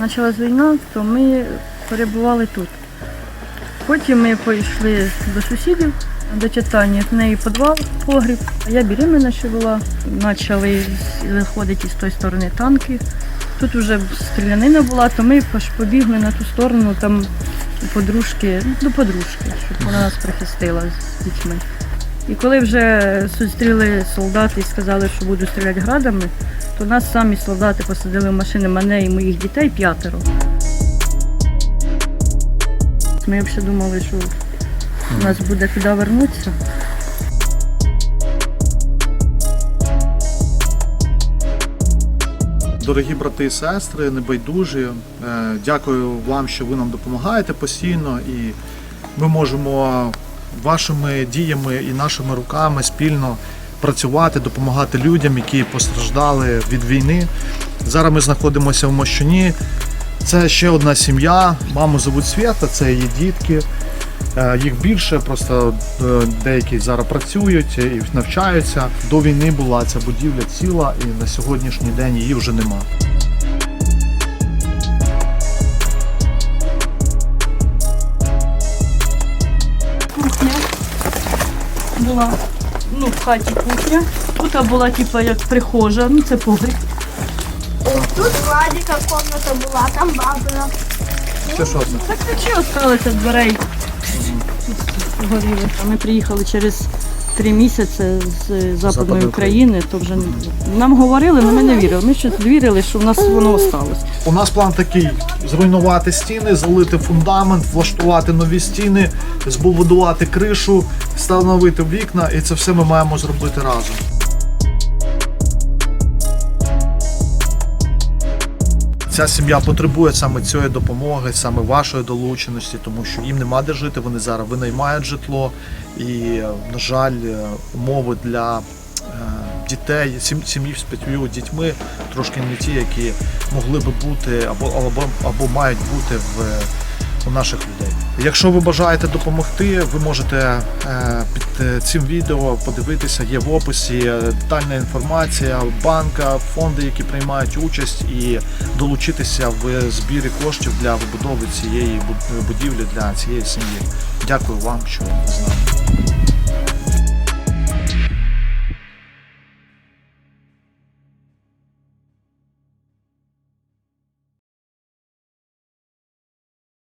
почалась війна, то ми перебували тут. Потім ми пішли до сусідів, до Титані, в неї підвал, погріб. А я беременна ще була. Почали заходити з тої сторони танки. Тут вже стрілянина була, то ми побігли на ту сторону, там подружки, ну, до подружки, щоб вона нас прихистила з дітьми. І коли вже зустріли солдати і сказали, що будуть стріляти градами, то нас самі солдати посадили в машини мене і моїх дітей п'ятеро. Ми взагалі думали, що у нас буде куди вернутися. Дорогі брати і сестри, небайдужі, е, дякую вам, що ви нам допомагаєте постійно, і ми можемо вашими діями і нашими руками спільно працювати, допомагати людям, які постраждали від війни. Зараз ми знаходимося в Мощуні. Це ще одна сім'я. Маму зовуть Свята, це її дітки. Е, Їх більше, просто е, деякі зараз працюють і навчаються. До війни була ця будівля ціла, і на сьогоднішній день її вже нема. Була ну, в хаті кухня. Тут була типу, як прихожа, ну це погріб. Тут Владика комната була, там бабина. Це що це? Так ключі осталися з дверей. Горіли. Ми приїхали через три місяці з Западної Западної України, то вже нам говорили, але ми не вірили. Ми щось вірили, що в нас воно осталось. У нас план такий: зруйнувати стіни, залити фундамент, влаштувати нові стіни, збудувати кришу, встановити вікна, і це все ми маємо зробити разом. Ця сім'я потребує саме цієї допомоги, саме вашої долученості, тому що їм нема де жити. Вони зараз винаймають житло, і, на жаль, умови для дітей, сім'ї з п'ятьма дітьми трошки не ті, які могли би бути або, або, або мають бути в, у наших людей. Якщо ви бажаєте допомогти, ви можете е, під цим відео подивитися, є в описі детальна інформація, банка, фонди, які приймають участь, і долучитися в збірі коштів для вибудови цієї будівлі для цієї сім'ї. Дякую вам, що з нами.